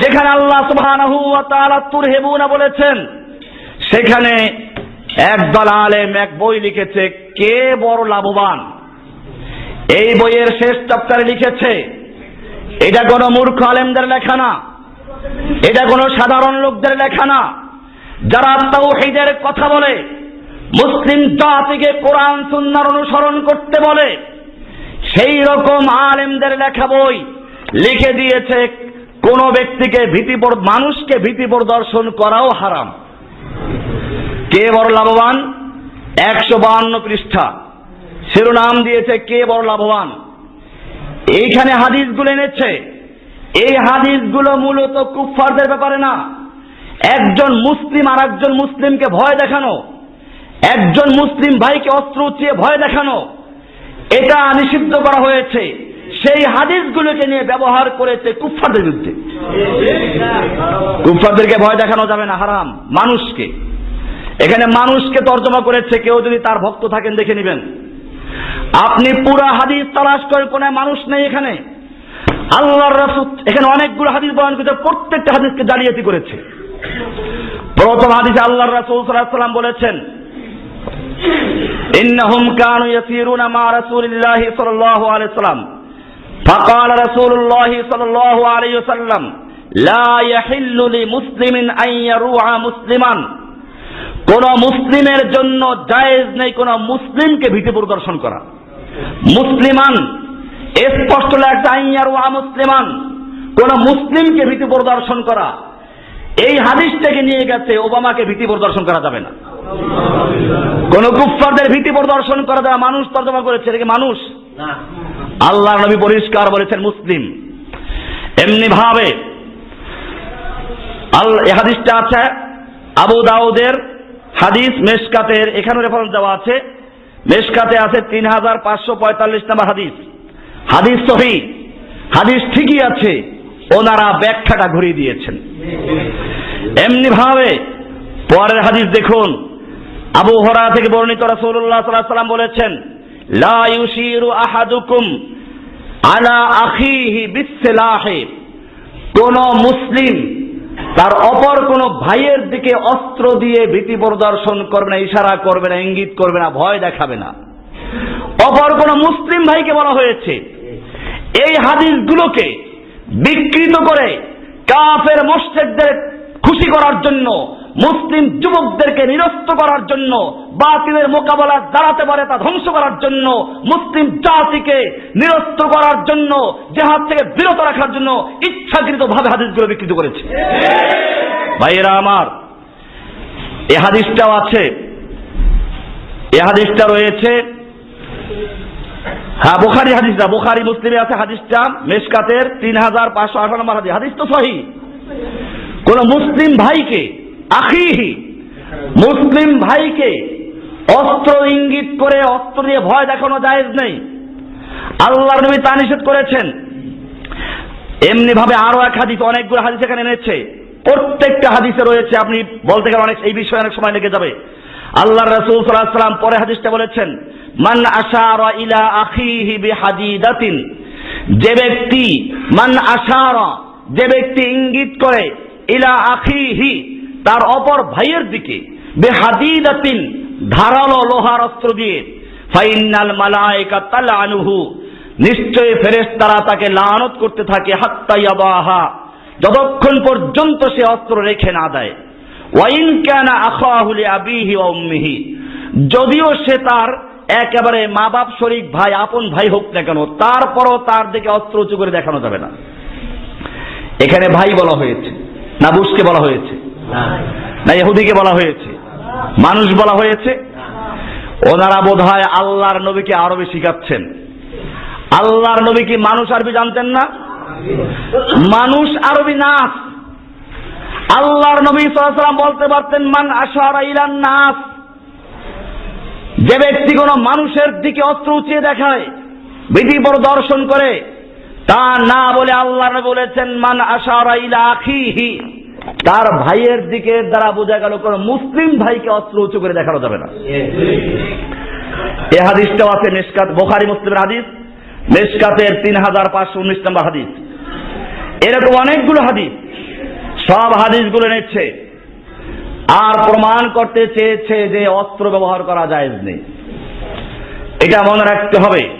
যেখানে আল্লাহ সুবহানাহু ওয়া বলেছেন, সেখানে একদল আলেম, এক বই লিখেছে, কে বড় লাভবান? এই বইয়ের শেষ চ্যাপ্টারে লিখেছে, এটা কোনো মূর্খ আলেমদের লেখা না, এটা কোনো সাধারণ লোকদের লেখা না। যারা তাওহীদের কথা বলে, মুসলিম জাতিকে কোরআন, সুন্নাহর অনুসরণ করতে বলে, সেই রকম আলেমদের লেখা বই লিখে দিয়েছে কোন ব্যক্তিকে ভীতি মানুষকে ভীতি প্রদর্শন করাও হারাম। কে বড় লাভবান? একশো বাহান্ন পৃষ্ঠা। শিরোনাম দিয়েছে কে বড় লাভবান? এইখানে হাদিসগুলো এনেছে। এই হাদিসগুলো মূলত কুফফারদের ব্যাপারে না। একজন মুসলিম আর একজন মুসলিমকে ভয় দেখানো। একজন মুসলিম ভাইকে অস্ত্র উঠিয়ে ভয় দেখানো। এটা নিষিদ্ধ করা হয়েছে। সেই হাদিসগুলোকে নিয়ে ব্যবহার করেছে কুফফারদের বিরুদ্ধে। কুফফারদেরকে ভয় দেখানো যাবে না, হারাম। মানুষকে। এখানে মানুষকে তর্জমা করেছে, কেউ যদি তার ভক্ত থাকেন দেখে নেবেন। আপনি পুরা হাদিস তালাশ করেন কোন মানুষ নেই এখানে। আল্লাহর রাসূল এখানে অনেকগুলো হাদিস বয়ান করেছে, প্রত্যেকটা হাদিসকে জালিয়াতি করেছে। প্রথম হাদিসে আল্লাহর রাসূল ওয়াসাল্লাম বলেছেন, ইন্নাহুম কানু ইয়াসিরুনা মা রাসূলিল্লাহি সাল্লাল্লাহু আলাইহি ওয়াসাল্লাম। فقال رسول الله صلى الله عليه وسلم لا يحل لمسلم أن يروع مسلما কোন মুসলিমের জন্য জায়েজ নেই কোন মুসলিমকে ভীতি প্রদর্শন করা মুসলিমান স্পষ্ট লাগছে আইয়ার ওয়া মুসলিমান কোন মুসলিমকে ভীতি প্রদর্শন করা এই হাদিসটাকে নিয়ে গেছে ওবামাকে ভীতি প্রদর্শন করা যাবে না কোন কুফফারদের ভীতি প্রদর্শন করা যাবে মানুষ তর্জমা করেছে এটা কি মানুষ আল্লাহ নবী পরিষ্কার বলেছেন মুসলিম। এমনি ভাবে হাদিসটা আছে, আবু দাউদের হাদিস মেশকাতের এখানে রেফারেন্স দেওয়া আছে। মেশকাতে আছে তিন হাজার পাঁচশো পঁয়তাল্লিশ নম্বর হাদিস। হাদিস সহি, হাদিস ঠিকই আছে, ওনারা ব্যাখ্যাটা ঘুরিয়ে দিয়েছেন। এমনি ভাবে পরের হাদিস দেখুন, আবু হরা থেকে বর্ণিত রাসূলুল্লাহ সাল্লাল্লাহু আলাইহি সাল্লাম বলেছেন কোন মুসলিম তার অপর কোন ভাইয়ের দিকে অস্ত্র দিয়ে ভীতি প্রদর্শন করবে না, ইশারা করবে না, ইঙ্গিত করবে না, ভয় দেখাবে না। অপর কোন মুসলিম ভাইকে বলা হয়েছে, এই হাদিসগুলোকে বিকৃত করে কাফের মোশেকদের খুশি করার জন্য মুসলিম যুবকদেরকে নিরস্ত করার জন্য, বাতিলের মোকাবেলা দাঁড়াতে পারে তা ধ্বংস করার জন্য, মুসলিম জাতিকে নিরস্ত করার জন্য, জেহাদ থেকে বিরত রাখার জন্য ইচ্ছাকৃত ভাবে হাদিসগুলো বিকৃত করেছে। ভাইয়েরা আমার, এ হাদিসটাও আছে। এ হাদিসটা রয়েছে। হ্যাঁ বোখারি হাদিসটা, বোখারি মুসলিমে আছে হাদিসটা, মেশকাতের তিন হাজার পাঁচশো আঠারো নম্বর হাদিস। হাদিস তো সহি। কোন মুসলিম ভাইকে আখিহি মুসলিম ভাইকে অস্ত্র ইঙ্গিত করে, অস্ত্র দিয়ে ভয় দেখানো জায়েজ নেই। আল্লাহর নবী তা নিষেধ করেছেন। এমনি ভাবে আরও এক হাদিস, অনেকগুলো হাদিস এখানে এনেছে। প্রত্যেকটা হাদিসে রয়েছে, আপনি বলতে গেলে অনেক এই বিষয়ে অনেক সময় লেগে যাবে। আল্লাহ রসুল সাল্লাহ সাল্লাম পরে হাদিসটা বলেছেন, মান আশারা ইলা আখিহি বিহাদিদাতিন যে ব্যক্তি মান আশারা, যে ব্যক্তি ইঙ্গিত করে, ইলা আখিহি তার অপর ভাইয়ের দিকে বেহাদিদাতিন ধারালো লোহার অস্ত্র দিয়ে, ফাইনাল মালাইকা তালানুহু নিশ্চয়ই ফেরেশতারা তাকে লানত করতে থাকে হাত্তা ইয়াবাহা যতক্ষণ পর্যন্ত সে অস্ত্র রেখে না দেয়। ওয়াইন কানা আখাহু আবিহি ওয়া উম্মিহি, যদিও সে তার একেবারে মা বাপ শরিক ভাই, আপন ভাই হোক না কেন, তারপরও তার দিকে অস্ত্র উঁচু করে দেখানো যাবে না। এখানে ভাই বলা হয়েছে না বুসকে বলা হয়েছে। না, ইহুদিকে বলা হয়েছে। মানুষ বলা হয়েছে, ওনারা বোধ হয় আল্লাহর নবীকে আরবি শিখাচ্ছেন। আল্লাহর নবী কি মানুষ আরবি জানতেন না? মানুষ আরবি নাস আল্লাহর নবী সাল্লাম বলতে পারতেন, মান আশারা ইলান নাস। যে ব্যক্তি কোনো মানুষের দিকে অস্ত্র উঁচিয়ে দেখায়, বিধি বড় দর্শন করে, তা না বলে আল্লাহ বলেছেন, মান আশারা ইলা তার ভাইয়ের দিকে দ্বারা বোঝা গেল কোন মুসলিম ভাইকে অস্ত্র উঁচু করে দেখানো যাবে না। এ হাদিসটাও আছে মেশকাত বোখারি, মুসলিমের হাদিস। মেশকাতের তিন হাজার পাঁচশো উনিশ নম্বর হাদিস। এরকম অনেকগুলো হাদিস, সব হাদিসগুলো নিচ্ছে। আর প্রমাণ করতে চেয়েছে যে অস্ত্র ব্যবহার করা যায় নেই। এটা মনে রাখতে হবে।